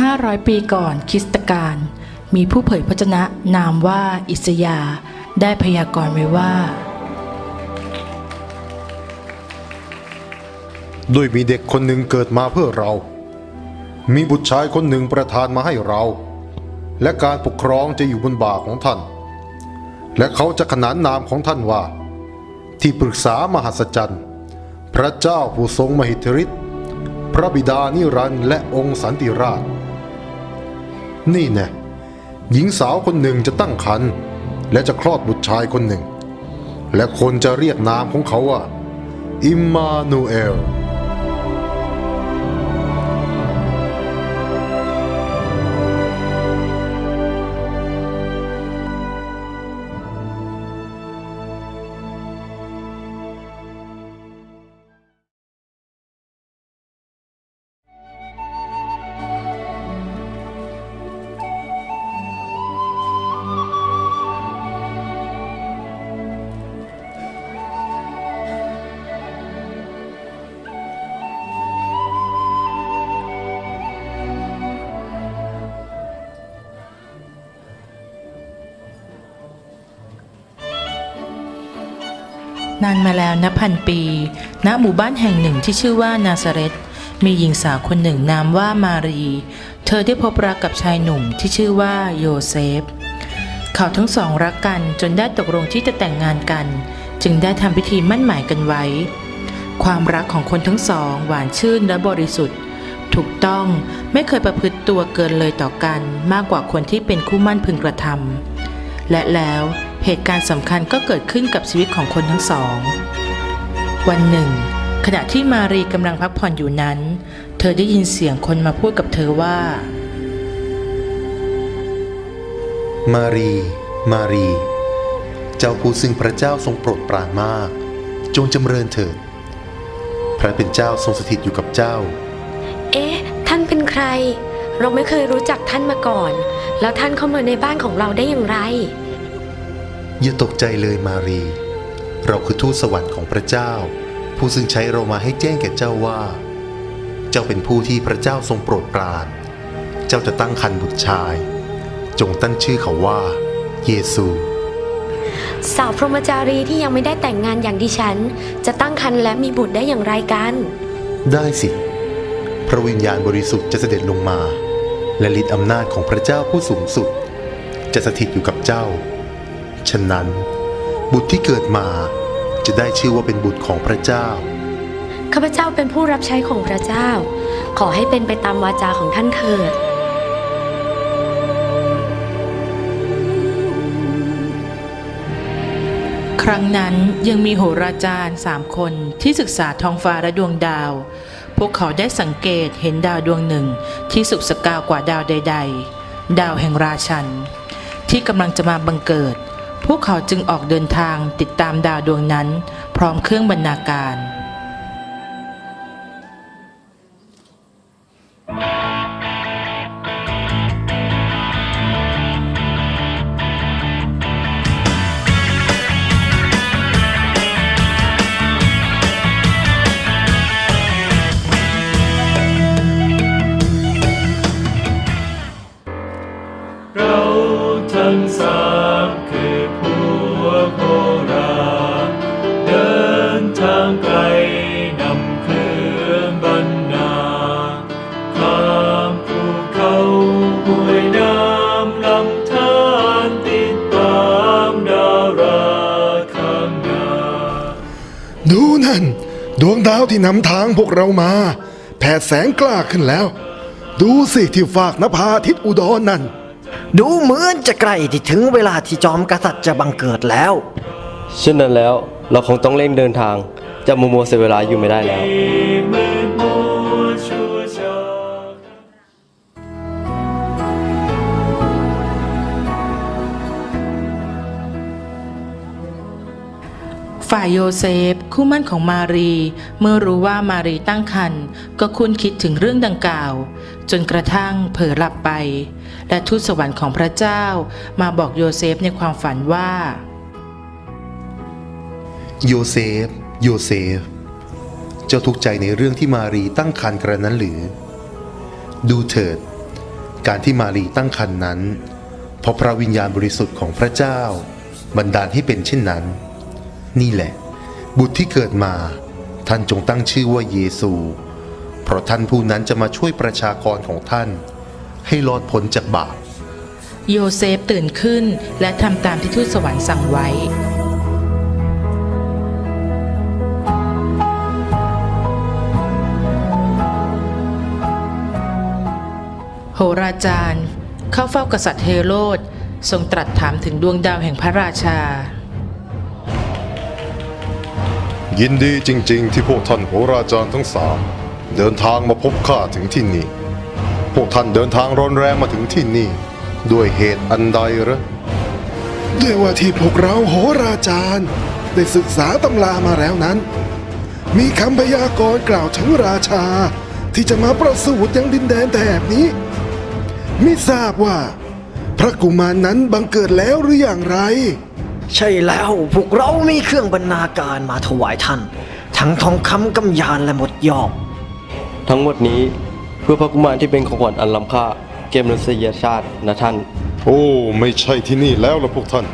500 ปีก่อนคริสตกาลมีผู้เผยพระชนะนามว่าอิสยาได้พยากรณ์ไว้ว่าโดยมีเด็กคนหนึ่งเกิดมาเพื่อเรา มีบุตรชายคนหนึ่งประทานมาให้เรา และการปกครองจะอยู่บนบ่าของท่าน และเขาจะขนานนามของท่านว่า ที่ปรึกษามหัศจรรย์ พระเจ้าผู้ทรงมหิทธิฤทธิ์พระบิดานิรันดร์และองค์สันติราช นี่แน่หญิงสาวคนหนึ่งจะตั้งครรภ์และจะคลอดบุตรชายคนหนึ่ง และคนจะเรียกนามของเขาว่า อิมมานูเอล นานมาแล้วนับพันปี ณ หมู่บ้านแห่งหนึ่งที่ชื่อว่านาซาเรตมีหญิงสาวคนหนึ่งนามว่ามารี เธอได้พบรักกับชายหนุ่มที่ชื่อว่าโยเซฟ เขาทั้งสองรักกันจนได้ตกลงที่จะแต่งงานกัน จึงได้ทำพิธีมั่นหมายกันไว้ ความรักของคนทั้งสอง หวานชื่นและบริสุทธิ์ ถูกต้องไม่เคยประพฤติตัวเกินเลยต่อกัน มากกว่าคนที่เป็นคู่มั่นพึงกระทำและแล้ว เหตุการณ์สำคัญก็เกิดขึ้นกับชีวิตของคนทั้งสอง วันหนึ่ง ขณะที่มารีกำลังพักผ่อนอยู่นั้น เธอได้ยินเสียงคนมาพูดกับเธอว่า มารี มารี เจ้าผู้ซึ่งพระเจ้าทรงโปรดปรานมาก จงจำเริญเถิด พระเป็นเจ้าทรงสถิตอยู่กับเจ้า เอ๊ะ ท่านเป็นใคร เราไม่เคยรู้จักท่านมาก่อน แล้วท่านเข้ามาในบ้านของเราได้อย่างไร อย่าตกใจเลยมารี เราคือทูตสวรรค์ของพระเจ้า ผู้ซึ่งใช้เรามาให้แจ้งแก่เจ้าว่า เจ้าเป็นผู้ที่พระเจ้าทรงโปรดปราน เจ้าจะตั้งครรภ์บุตรชาย จงตั้งชื่อเขาว่า เยซู สาวพรหมจารีที่ยังไม่ได้แต่งงานอย่างดิฉัน จะตั้งครรภ์และมีบุตรได้อย่างไรกัน ได้สิ พระวิญญาณบริสุทธิ์จะเสด็จลงมา และฤทธิอำนาจของพระเจ้าผู้สูงสุด จะสถิตอยู่กับเจ้า ฉะนั้น บุตรที่เกิดมาจะได้ชื่อว่าเป็นบุตรของพระเจ้า ข้าพเจ้าเป็นผู้รับใช้ของพระเจ้า ขอให้เป็นไปตามวาจาของท่านเถิด ครั้งนั้นยังมีโหราจารย์สามคนที่ศึกษาท้องฟ้าและดวงดาว พวกเขาได้สังเกตเห็นดาวดวงหนึ่งที่สุกสกาวกว่าดาวใด ๆ ดาวแห่งราชัน ที่กำลังจะมาบังเกิด พวกเขาจึงออกเดินทางติดตามดาวดวงนั้น พร้อมเครื่องบรรณาการ เราทั้งสาม ดวงดาวที่นำทางพวกเรามา แผดแสงกล้าขึ้นแล้ว ดูสิที่ฝากนภาทิศอุดรนั่น ดูเหมือนจะใกล้ที่ถึงเวลาที่จอมกษัตริย์จะบังเกิดแล้ว เช่นนั้นแล้วเราคงต้องเร่งเดินทาง จะมัวมัวเสียเวลาอยู่ไม่ได้แล้ว ฝ่ายโยเซฟ คู่มั่นของมารี เมื่อรู้ว่ามารีตั้งครรภ์ก็คุ้นคิดถึงเรื่องดังกล่าว จนกระทั่งเผลอหลับไป และทูตสวรรค์ของพระเจ้า มาบอกโยเซฟในความฝันว่า โยเซฟ โยเซฟ เจ้าทุกข์ใจในเรื่องที่มารีตั้งครรภ์กระนั้นหรือ ดูเถิด การที่มารีตั้งครรภ์นั้น เพราะพระวิญญาณบริสุทธิ์ของพระเจ้า บันดาลให้เป็นเช่นนั้น นี่แหละ บุตรที่เกิดมา ท่านจงตั้งชื่อว่าเยซู เพราะท่านผู้นั้นจะมาช่วยประชากรของท่าน ให้รอดพ้นจากบาป โยเซฟตื่นขึ้นและทำตามที่ทูตสวรรค์สั่งไว้โหราจารย์ เข้าเฝ้ากษัตริย์เฮโรดทรงตรัสถามถึงดวงดาวแห่งพระราชา ยินดีจริง ๆ ที่พวกท่านโหราจารย์ทั้งสามเดินทางมาพบข้าถึงที่นี่ พวกท่านเดินทางร้อนแรงมาถึงที่นี่ ด้วยเหตุอันใดเหรอด้วยว่าที่พวกเราโหราจารย์ ได้ศึกษาตำรามาแล้วนั้น มีคำพยากรณ์กล่าวถึงราชา ที่จะมาประสูติยังดินแดนแถบนี้ ไม่ทราบว่า พระกุมารนั้นบังเกิดแล้วหรืออย่างไร ใช่แล้วพวกเรามีเครื่องบรรณาการมาถวายท่าน ทั้งทองคำกำยานและหมดยอกทั้งหมดนี้เพื่อพระกุมารที่เป็นของขวัญอันล้ำค่าเกมมนุษยชาตินะท่าน โอ้ ไม่ใช่ที่นี่แล้วล่ะพวกท่าน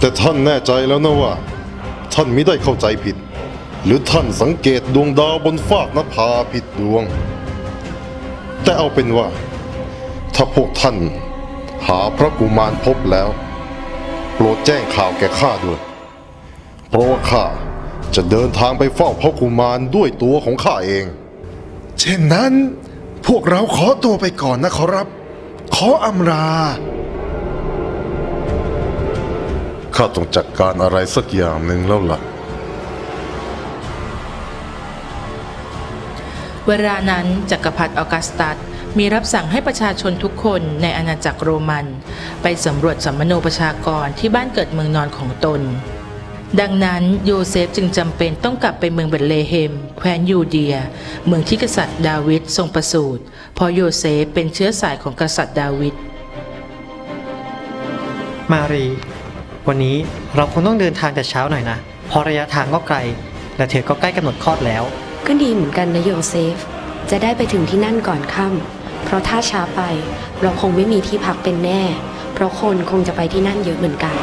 แต่ท่านแน่ใจแล้วนะว่า ท่านไม่ได้เข้าใจผิด หรือท่านสังเกตดวงดาวบนฟากนภาผิดดวง แต่เอาเป็นว่า ถ้าพวกท่าน หาพระกุมารพบแล้ว โปรดแจ้งข่าวแก่ข้าด้วย เพราะว่าข้าจะเดินทางไปเฝ้าพระกุมารด้วยตัวของข้าเอง เช่นนั้นพวกเราขอตัวไปก่อนนะขอรับ ขออำลาข้าต้องจัดการอะไรสักอย่างหนึ่งแล้วล่ะ เวลานั้นจักรพรรดิออกัสตัส มีรับสั่งให้ประชาชนทุกคนในอาณาจักรโรมัน ไปสำรวจสัมมโนประชากรที่บ้านเกิดเมืองนอนของตน ดังนั้นโยเซฟจึงจำเป็นต้องกลับไปเมืองเบธเลเฮม แคว้นยูเดีย เมืองที่กษัตริย์ดาวิดทรงประสูติเพราะโยเซฟเป็นเชื้อสายของกษัตริย์ดาวิดมารี วันนี้เราคงต้องเดินทางแต่เช้าหน่อยนะเพราะระยะทางก็ไกล และเธอก็ใกล้กำหนดคลอดแล้ว ก็ดีเหมือนกันนะโยเซฟ จะได้ไปถึงที่นั่นก่อนค่ำ เพราะถ้าช้าไปเราคงไม่มีที่พักเป็นแน่ เพราะคนคงจะไปที่นั่นเยอะเหมือนกัน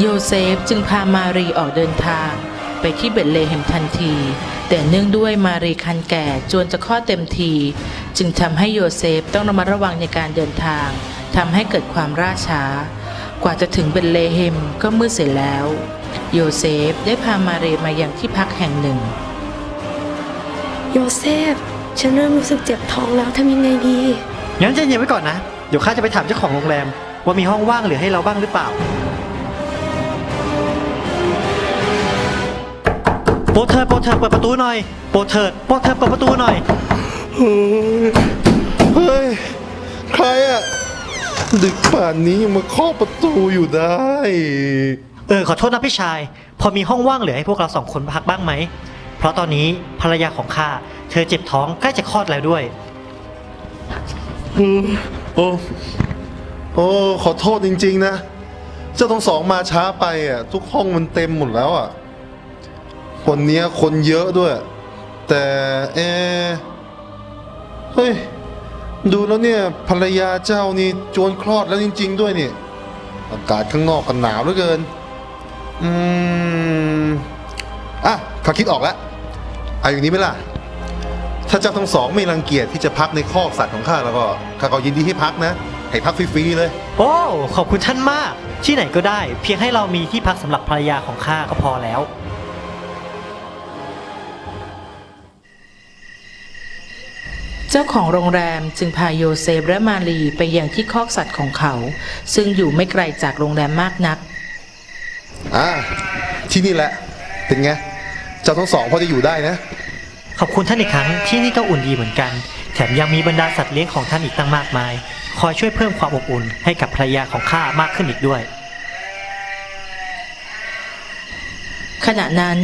โยเซฟจึงพามารีออกเดินทาง ไปที่เบธเลเฮมทันที แต่เนื่องด้วยมารีคันแก่จวนจะคลอเต็มที จึงทำให้โยเซฟต้องระมัดระวังในการเดินทางทำให้เกิดความล่าช้า กว่าจะถึงเบธเลเฮมก็มืดเสียแล้ว โยเซฟได้พามารีมายังที่พักแห่งหนึ่ง โยเซฟ ฉันเริ่มรู้สึกเจ็บท้องแล้วทำยังไงดี งั้นใจเย็นไว้ก่อนนะ เดี๋ยวข้าจะไปถามเจ้าของโรงแรม ว่ามีห้องว่างเหลือให้เราบ้างหรือเปล่า โปรเทิร์ดโปรเทิร์ดเปิดประตูหน่อย โปรเทิร์ดโปรเทิร์ดเปิดประตูหน่อย เฮ้ย ใครอะดึกป่านนี้ยังมาเคาะประตูอยู่ได้ เออขอโทษนะพี่ชาย พอมีห้องว่างเหลือให้พวกเราสองคนพักบ้างไหม เพราะตอนนี้ภรรยาของข้าเธอเจ็บท้องใกล้จะคลอดแล้วด้วยโอ้โอ้ขอโทษจริง ๆ นะ เจ้าทั้งสองมาช้าไปอะ ทุกห้องมันเต็มหมดแล้วอะวันเนี้ยคนเยอะด้วย แต่เอะเฮ้ย ดูแล้วเนี่ยภรรยาเจ้านี่จวนคลอดแล้วจริง ๆ ด้วยนี่อากาศข้างนอกก็หนาวเหลือเกิน อืม อะข้าคิดออกแล้ว เอาอย่างนี้ไหมล่ะ ถ้าเจ้าทั้งสองไม่รังเกียจที่จะพักในคอกสัตว์ของข้าแล้วก็ข้าก็ยินดีให้พักนะ ให้พักฟรีๆเลย โอ้ ขอบคุณท่านมาก ที่ไหนก็ได้ เพียงให้เรามีที่พักสำหรับภรรยาของข้าก็พอแล้ว เจ้าของโรงแรมจึงพาโยเซฟและมารีไปยังที่คอกสัตว์ของเขา ซึ่งอยู่ไม่ไกลจากโรงแรมมากนัก อ่าที่นี่แหละ เป็นไง เจ้าทั้งสองพอจะอยู่ได้นะ ขอบคุณท่านอีกครั้งที่นี่ก็อุ่นดีเหมือนกัน แถมยังมีบรรดาสัตว์เลี้ยงของท่านอีกตั้งมากมาย คอยช่วยเพิ่มความอบอุ่นให้กับภรรยาของข้ามากขึ้นอีกด้วย ขณะนั้น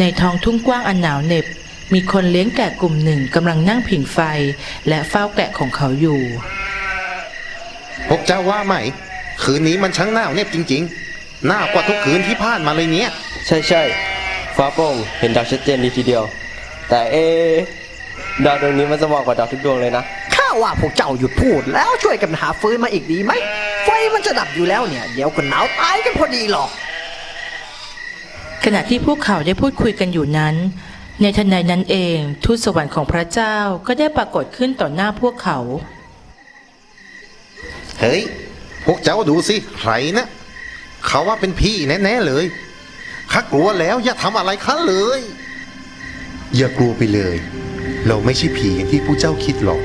ในท้องทุ่งกว้างอันหนาวเหน็บ มีคนเลี้ยงแกะกลุ่มหนึ่งกำลังนั่งผิงไฟ และเฝ้าแกะของเขาอยู่ พวกเจ้าว่าไหม คืนนี้มันช่างหนาวเนี่ยจริงๆหนาวกว่าทุกคืนที่ผ่านมาเลยเนี่ยใช่ใช่ ฟ้าโปร่งเห็นดาวชัดเจนดีทีเดียว แต่เอะดาวดวงนี้มันสว่างกว่าดาวทุกดวงเลยนะ ข้าว่าพวกเจ้าหยุดพูดแล้วช่วยกันหาฟืนมาอีกดีไหม ไฟมันจะดับอยู่แล้วเนี่ย เดี๋ยวก็หนาวตายกันพอดีหรอก ขณะที่พวกเขาได้พูดคุยกันอยู่นั้น ในทันใดนั้นเองทูตสวรรค์ของพระเจ้าก็ได้ปรากฏขึ้นต่อหน้าพวกเขา เฮ้ย พวกเจ้าดูสิ ใครนะ เขาว่าเป็นพี่แน่ ๆ เลย ข้ากลัวแล้วอย่าทำอะไรข้าเลย อย่ากลัวไปเลย เราไม่ใช่ผีอย่างที่ผู้เจ้าคิดหรอก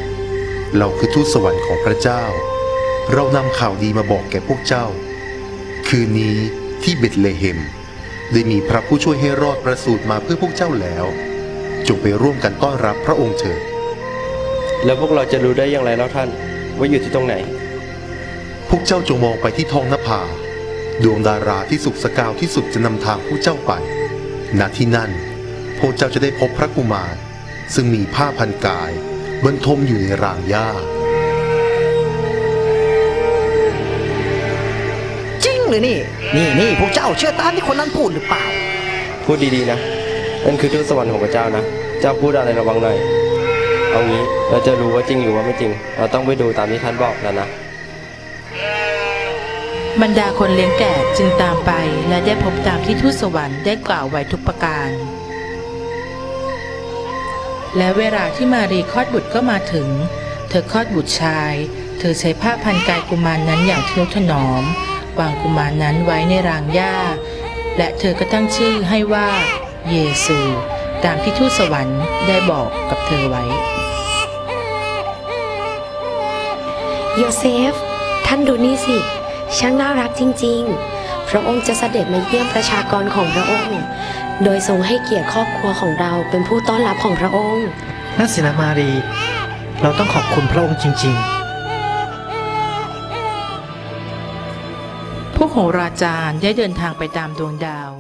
เราคือทูตสวรรค์ของพระเจ้า เรานำข่าวดีมาบอกแก่พวกเจ้า คืนนี้ที่เบธเลเฮมได้มีพระผู้ช่วยให้รอดประสูติมาเพื่อพวกเจ้าแล้ว จงไปร่วมกันต้อนรับพระองค์เถิดแล้วพวกเราจะรู้ได้อย่างไรแล้วท่าน ว่าอยู่ที่ตรงไหน พวกเจ้าจงมองไปที่ท้องนภา ดวงดาราที่สุกสกาวที่สุดจะนำทางผู้เจ้าไป ณ ที่นั่นพวกเจ้าจะได้พบพระกุมาร ซึ่งมีผ้าพันกาย บรรทมอยู่ในรางหญ้า จริงหรือนี่ นี่นี่พวกเจ้าเชื่อตามที่คนนั้นพูดหรือเปล่า พูดดีๆนะนั่นคือทูตสวรรค์ของพระเจ้านะ เจ้าพูดอะไรระวังหน่อย เอางี้เราจะรู้ว่าจริงหรือว่าไม่จริง เราต้องไปดูตามที่ท่านบอกแล้วนะ บรรดาคนเลี้ยงแกะจึงตามไปและได้พบตามที่ทูตสวรรค์ได้กล่าวไว้ทุกประการ และเวลาที่มารีคลอดบุตรก็มาถึง เธอคลอดบุตรชาย เธอใช้ผ้าพันกายกุมารนนั้นอย่างทนุถนอม วางกุมารนนั้นไว้ในรางหญ้า และเธอก็ตั้งชื่อให้ว่า เยซู ตามที่ทูตสวรรค์ได้บอกกับเธอไว้ โยเซฟ ท่านดูนี่สิ ช่างน่ารักจริง ๆ พระองค์จะเสด็จมาเยี่ยมประชากรของพระองค์ โดยทรงให้เกียรติครอบครัวของเราเป็นผู้ต้อนรับของพระองค์ นั่นสินะมารี เราต้องขอบคุณพระองค์จริง ๆ พวกโหราจารย์ได้เดินทางไปตามดวงดาว